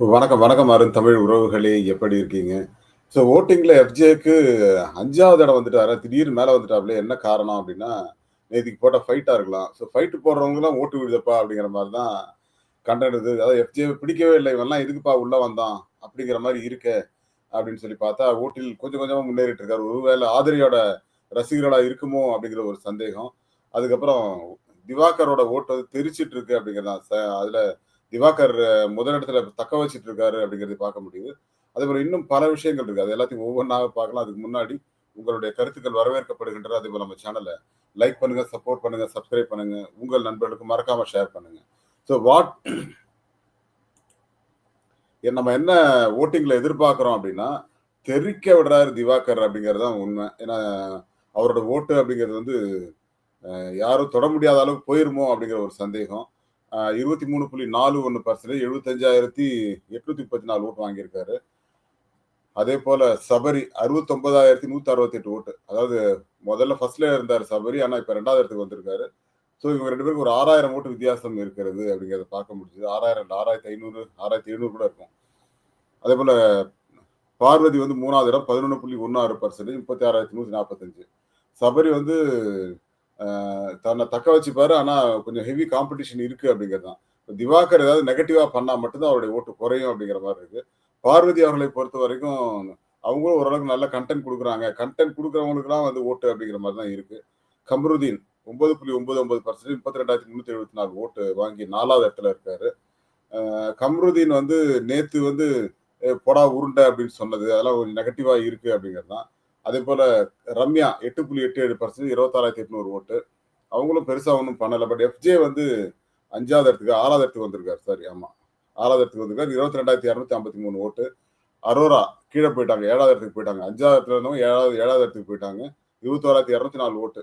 வணக்கம், வணக்கம் அருண் தமிழ் உறவுகளே! எப்படி இருக்கீங்க? ஸோ ஓட்டிங்கில் எஃப்ஜேக்கு அஞ்சாவது இடம் வந்துட்டாரு திடீர்னு மேலே வந்துட்டாப்ளே என்ன காரணம் அப்படின்னா நேத்திக்கு போட்ட ஃபைட்டாக இருக்கலாம். ஸோ ஃபைட்டு போடுறவங்களாம் ஓட்டு விடுதப்பா அப்படிங்கிற மாதிரி தான் கண்டென்ட் இது. அதாவது எஃப்ஜே பிடிக்கவே இல்லை இவன்லாம் எதுக்குப்பா உள்ளே வந்தான்? அப்படிங்கிற மாதிரி இருக்கே! அப்படின்னு சொல்லி பார்த்தா, ஓட்டில் கொஞ்சம் கொஞ்சமாக முன்னேறிட்டு இருக்காரு. ஒருவேளை ஆதிரியோட ரசிகர்களாக இருக்குமோ? அப்படிங்கிற ஒரு சந்தேகம். அதுக்கப்புறம் திவாகரோட ஓட்டு வந்து தெரிச்சிட்டு இருக்கு அப்படிங்கிறதான் ச திவாகர் முதலிடத்துல தக்க வச்சுட்டு இருக்காரு அப்டிங்கிறத பார்க்க முடியுது. அதேபோல இன்னும் பல விஷயங்கள் இருக்கு. அது எல்லாத்தையும் ஒவ்வொன்றாக பார்க்கலாம். அதுக்கு முன்னாடி உங்களுடைய கருத்துக்கள் வரவேற்கப்படுகின்றன. அதேபோல நம்ம சேனலை லைக் பண்ணுங்க, சப்போர்ட் பண்ணுங்க, சப்ஸ்கிரைப் பண்ணுங்க. உங்கள் நண்பர்களுக்கு மறக்காம ஷேர் பண்ணுங்க. ஸோ வாட் நம்ம என்ன ஓட்டிங்ல எதிர்பார்க்கிறோம் அப்படின்னா தெரிக்க விடுறாரு திவாகர் அப்படிங்கிறது தான் உண்மை ஏன்னா, அவரோட ஓட்டு அப்படிங்கிறது வந்து யாரும் தொட முடியாத அளவுக்கு போயிருமோ? அப்படிங்கிற ஒரு சந்தேகம். இருபத்தி மூணு புள்ளி நாலு ஒன்று பர்சன்டேஜ் எழுபத்தஞ்சாயிரத்தி எட்நூத்தி முப்பத்தி நாலு ஓட்டு வாங்கியிருக்காரு. அதே போல சபரி அறுபத்தொன்பதாயிரத்தி நூத்தி அறுபத்தி எட்டு ஓட்டு. அதாவது முதல்ல ஃபர்ஸ்ட்ல இருந்தார் சபரி ஆனா இப்ப ரெண்டாவது இடத்துக்கு வந்திருக்காரு. ஸோ இவங்க ரெண்டு பேருக்கு ஒரு ஆறாயிரம் ஓட்டு வித்தியாசம் இருக்கிறது அப்படிங்கிறத பார்க்க முடிஞ்சது. ஆறாயிரம் ஆறாயிரத்தி ஐநூறு ஆறாயிரத்தி எழுநூறு கூட இருக்கும். அதே போல பார்வதி வந்து மூணாவது இடம் பதினொன்று புள்ளி ஒன்று ஆறு பர்சன்டேஜ் முப்பத்தி ஆறாயிரத்தி நூற்றி நாற்பத்தஞ்சு சபரி வந்து தன்னை தக்க வச்சுப்பாரு. ஆனா கொஞ்சம் ஹெவி காம்படிஷன் இருக்கு அப்படிங்கிறது தான். திவாகர் ஏதாவது நெகட்டிவா பண்ணா மட்டும்தான் அவருடைய ஓட்டு குறையும் அப்படிங்கிற மாதிரி இருக்கு. பார்வதி அவர்களை பொறுத்த வரைக்கும் அவங்களும் ஓரளவுக்கு நல்ல கன்டென்ட் கொடுக்குறாங்க கன்டென்ட் கொடுக்குறவங்களுக்குலாம் வந்து ஓட்டு அப்படிங்கிற மாதிரி தான் இருக்கு. கம்ருதீன் 9.99% 32,374 ஓட்டு வாங்கி நாலாவது இடத்துல இருக்காரு. கம்ருதீன் வந்து நேத்து வந்து பொடா உருண்டை அப்படின்னு சொன்னது, அதெல்லாம் ஒரு நெகட்டிவா இருக்கு அப்படிங்கிறது தான். அதே போல ரம்யா 8.87% 26,800 ஓட்டு. அவங்களும் பெருசா ஒன்றும் பண்ணல. பட் எஃப்ஜே வந்து அஞ்சாவது இடத்துக்கு ஆறாவது இடத்துக்கு வந்திருக்காரு. சாரி ஆமா. ஆறாவது இடத்துக்கு வந்திருக்காரு. 22,253 ஓட்டு. அரோரா கீழே போயிட்டாங்க. ஏழாவது இடத்துக்கு போயிட்டாங்க. அஞ்சாவது இடத்துல இருந்தவங்க 7வது 7வது இடத்துக்கு போயிட்டாங்க. 21,204 ஓட்டு.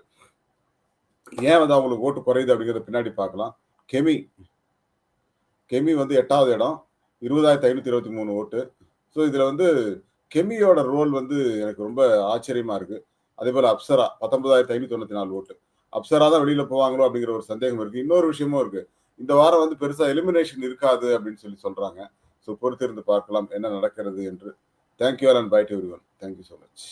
ஏன் வந்து அவங்களுக்கு ஓட்டு குறையுது அப்படிங்கிறத பின்னாடி பார்க்கலாம். கெமி கெமி வந்து எட்டாவது இடம். 20,523 ஓட்டு. ஸோ இதுல வந்து கெமியோட ரோல் வந்து எனக்கு ரொம்ப ஆச்சரியமா இருக்கு. அதேபோல அப்சரா 19,594 ஓட்டு. அப்சரா தான் வெளியில போவாங்களோ? அப்படிங்கிற ஒரு சந்தேகம் இருக்கு. இன்னொரு விஷயமும் இருக்கு. இந்த வாரம் வந்து பெருசா எலிமினேஷன் இருக்காது அப்படின்னு சொல்லி சொல்றாங்க. ஸோ பொறுத்திருந்து பார்க்கலாம் என்ன நடக்கிறது என்று. Thank you all and bye to everyone. Thank you so much.